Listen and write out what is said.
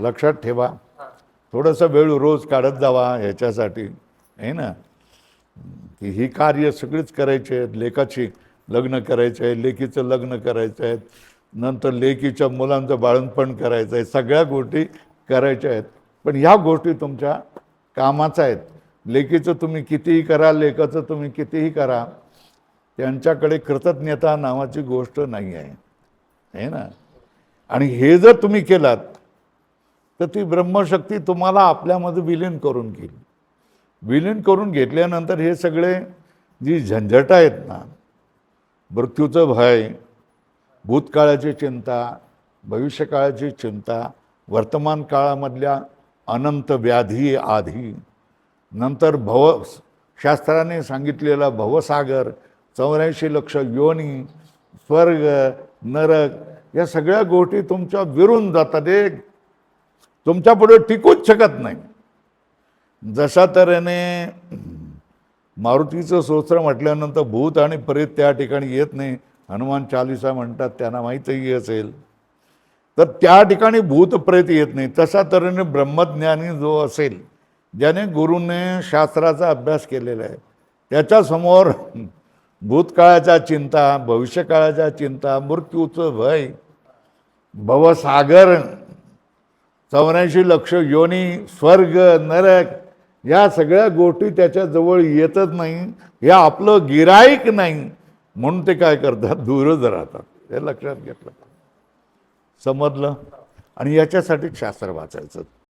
लक्षात ठेवा. थोडंसं वेळ रोज काढत जावा ह्याच्यासाठी. आहे ना? की ही कार्य सगळीच करायची आहेत. लेखाची लग्न करायचं आहे लेकीचं लग्न करायचं आहे नंतर लेकीच्या मुलांचं बाळणपण करायचं आहे. सगळ्या गोष्टी करायच्या आहेत. पण ह्या गोष्टी तुमच्या कामाच्या आहेत. लेकीचं तुम्ही कितीही करा लेखाचं तुम्ही कितीही करा त्यांच्याकडे कृतज्ञता नावाची गोष्ट नाही आहे. आहे ना? आणि हे जर तुम्ही केलात तर ती ब्रह्मशक्ती तुम्हाला आपल्यामध्ये विलीन करून घेईल. विलीन करून घेतल्यानंतर हे सगळे जी झंझट आहेत ना मृत्यूचं भय भूतकाळाची चिंता भविष्यकाळाची चिंता वर्तमान काळामधल्या अनंत व्याधी आधी नंतर भव शास्त्राने सांगितलेला भवसागर चौऱ्याऐंशी लक्ष योनी स्वर्ग नरक या सगळ्या गोष्टी तुमच्या विरून जातात. एक तुमच्यापुढे टिकूच शकत नाही. जशा तऱ्हेने मारुतीचं स्तोत्र म्हटल्यानंतर भूत आणि प्रेत त्या ठिकाणी येत नाही. हनुमान चालिसा म्हणतात त्यांना माहीतही असेल. तर त्या ठिकाणी भूत प्रेत येत नाही. तशा तऱ्हेने ब्रह्मज्ञानी जो असेल ज्याने गुरुने शास्त्राचा अभ्यास केलेला आहे त्याच्यासमोर भूतकाळाच्या चिंता भविष्यकाळाच्या चिंता मृत्यूचं भय भवसागर चौऱ्याऐंशी लक्ष योनी स्वर्ग नरक या सगळ्या गोष्टी त्याच्याजवळ येतच नाही. हे आपलं गिराईक नाही. म्हणून ते काय करतात? दूरच राहतात. हे लक्षात घेतलं. समजलं? आणि याच्यासाठी शास्त्र वाचायचं.